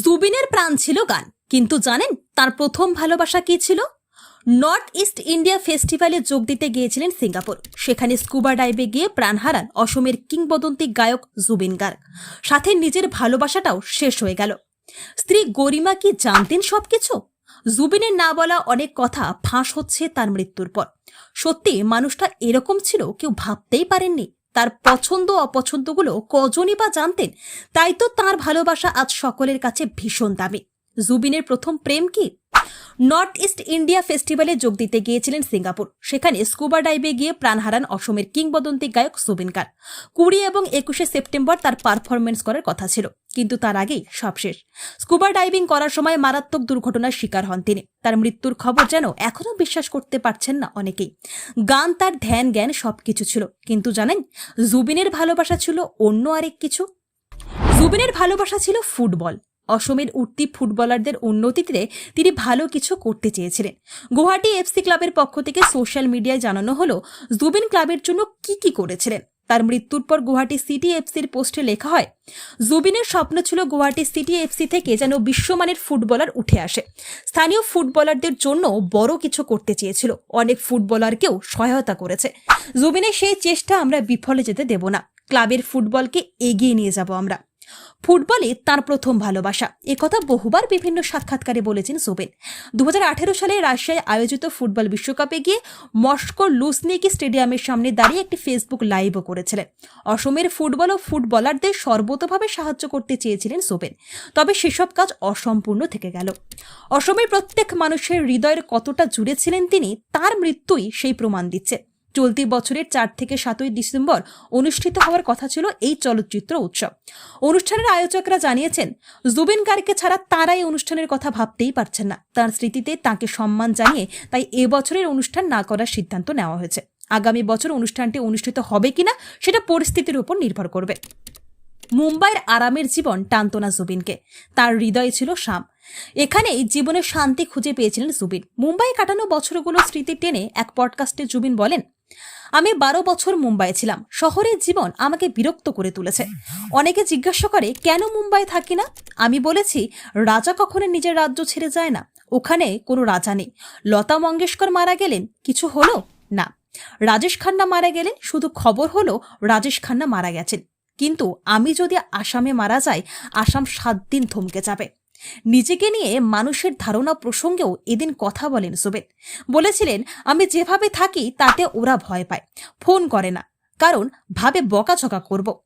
জুবিনের প্রাণ ছিল গান। কিন্তু জানেন তার প্রথম ভালোবাসা কি ছিল? নর্থ ইস্ট ইন্ডিয়া ফেস্টিভ্যালে যোগ দিতে গিয়েছিলেন সিঙ্গাপুর। সেখানে স্কুবা ডাইভে গিয়ে প্রাণ হারান অসমের কিংবদন্তি গায়ক জুবিন গার্গ। সাথে নিজের ভালোবাসাটাও শেষ হয়ে গেল। স্ত্রী গরিমা কি জানতেন সবকিছু? জুবিনের না বলা অনেক কথা ফাঁস হচ্ছে তার মৃত্যুর পর। সত্যি মানুষটা এরকম ছিল, কেউ ভাবতেই পারেননি। তার পছন্দ অপছন্দগুলো কজনই বা জানতেন, তাই তো তার ভালোবাসা আজ সকলের কাছে ভীষণ দামি। জুবিনের প্রথম প্রেম কি? নর্থ ইস্ট ইন্ডিয়া ফেস্টিভ্যালে যোগ দিতে গিয়েছিলেন সিঙ্গাপুর। সেখানে স্কুবা ডাইভে গিয়ে প্রাণ হারান অসমের কিংবদন্তি গায়ক জুবিন গার্গ কুড়ি এবং একুশে সেপ্টেম্বর তার পারফরমেন্স করার কথা ছিল, কিন্তু তার আগেই সব শেষ। স্কুবা ডাইভিং করার সময় মারাত্মক দুর্ঘটনার শিকার হন তিনি। তার মৃত্যুর খবর যেন এখনও বিশ্বাস করতে পারছেন না অনেকেই। গান, তার ধ্যান, জ্ঞান সবকিছু ছিল, কিন্তু জানেন, জুবিনের ভালোবাসা ছিল অন্য আরেক কিছু। জুবিনের ভালোবাসা ছিল ফুটবল। অসমের উঠতি ফুটবলারদের উন্নতিতে তিনি ভালো কিছু করতে চেয়েছিলেন। গুয়াহাটি এফসি ক্লাবের পক্ষ থেকে সোশ্যাল মিডিয়ায় জানানো হলো, জুবিন ক্লাবের জন্য কি কি করেছিলেন? তার মৃত্যুর পর গুয়াহাটি সিটি এফসির পোস্টে লেখা হয়, জুবিনের স্বপ্ন ছিল গুয়াহাটি সিটি এফসি থেকে যেন বিশ্বমানের ফুটবলার উঠে আসে। স্থানীয় ফুটবলারদের জন্য বড় কিছু করতে চেয়েছিল। অনেক ফুটবলারকেও সহায়তা করেছে। জুবিনের সেই চেষ্টা আমরা বিফলে যেতে দেব না। ক্লাবের ফুটবলকে এগিয়ে নিয়ে যাব আমরা। ফুটবলে তার প্রথম ভালোবাসা। একথা বহুবার বিভিন্ন সাক্ষাৎকারে বলেছেন জুবিন। দু সালে রাশিয়ায় আয়োজিত ফুটবল বিশ্বকাপে গিয়ে মস্কো লুসনিকি স্টেডিয়ামের সামনে দাঁড়িয়ে একটি ফেসবুক লাইভও করেছিলেন। অসমের ফুটবল ও ফুটবলারদের সর্বতভাবে সাহায্য করতে চেয়েছিলেন জুবিন। তবে সেসব কাজ অসম্পূর্ণ থেকে গেল। অসমের প্রত্যেক মানুষের হৃদয়ের কতটা জুড়েছিলেন তিনি, তার মৃত্যুই সেই প্রমাণ দিচ্ছে। চলতি বছরের চার থেকে সাতই ডিসেম্বর অনুষ্ঠিত হওয়ার কথা ছিল এই চলচ্চিত্র উৎসব। অনুষ্ঠানের আয়োজকরা জানিয়েছেন, জুবিন গার্গকে ছাড়া তারা এই অনুষ্ঠানের কথা ভাবতেই পারছেন না। তার স্মৃতিতে তাকে সম্মান জানিয়ে তাই এবছরের অনুষ্ঠান না করার সিদ্ধান্ত নেওয়া হয়েছে। আগামী বছর অনুষ্ঠানটি অনুষ্ঠিত হবে কিনা সেটা পরিস্থিতির উপর নির্ভর করবে। মুম্বাইয়ের আরামের জীবন টানত না জুবিনকে। তার হৃদয়ে ছিল শাম। এখানেই জীবনের শান্তি খুঁজে পেয়েছিলেন জুবিন। মুম্বাই কাটানো বছরগুলো স্মৃতি টেনে এক পডকাস্টে জুবিন বলেন আমি বারো বছর মুম্বাই ছিলাম। শহরের জীবন আমাকে বিরক্ত করে তুলেছে। অনেকে জিজ্ঞাসা করে, কেন মুম্বাই থাকি না? আমি বলেছি, রাজা কখনো নিজের রাজ্য ছেড়ে যায় না। ওখানে কোনো রাজা নেই। লতা মঙ্গেশকর মারা গেলেন, কিছু হলো? না। রাজেশ খান্না মারা গেলেন, শুধু খবর হলো রাজেশ খান্না মারা গেছেন। কিন্তু আমি যদি আসামে মারা যাই, আসাম সাত দিন থমকে যাবে। নিজেকে নিয়ে মানুষের ধারণা প্রসঙ্গেও এদিন কথা বলেন সুবেদ। বলেছিলেন, আমি যেভাবে থাকি, তাতে ওরা ভয় পায়। ফোন করে না, কারণ ভাবে বকাঝকা করব।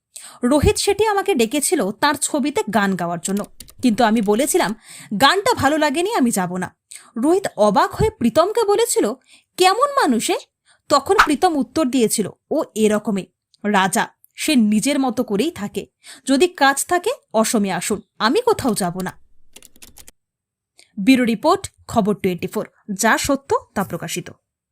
রোহিত শেঠি আমাকে ডেকেছিল তার ছবিতে গান গাওয়ার জন্য। কিন্তু আমি বলেছিলাম, গানটা ভালো লাগেনি, আমি যাব না। রোহিত অবাক হয়ে প্রীতমকে বলেছিল, কেমন মানুষে তখন প্রীতম উত্তর দিয়েছিল, ও এরকমই। রাজা, সে নিজের মতো করেই থাকে। যদি কাজ থাকে, অসমে আসুন। আমি কোথাও যাব না। ব্যুরো রিপোর্ট খবর টোয়েন্টি ফোর যা সত্য তা প্রকাশিত।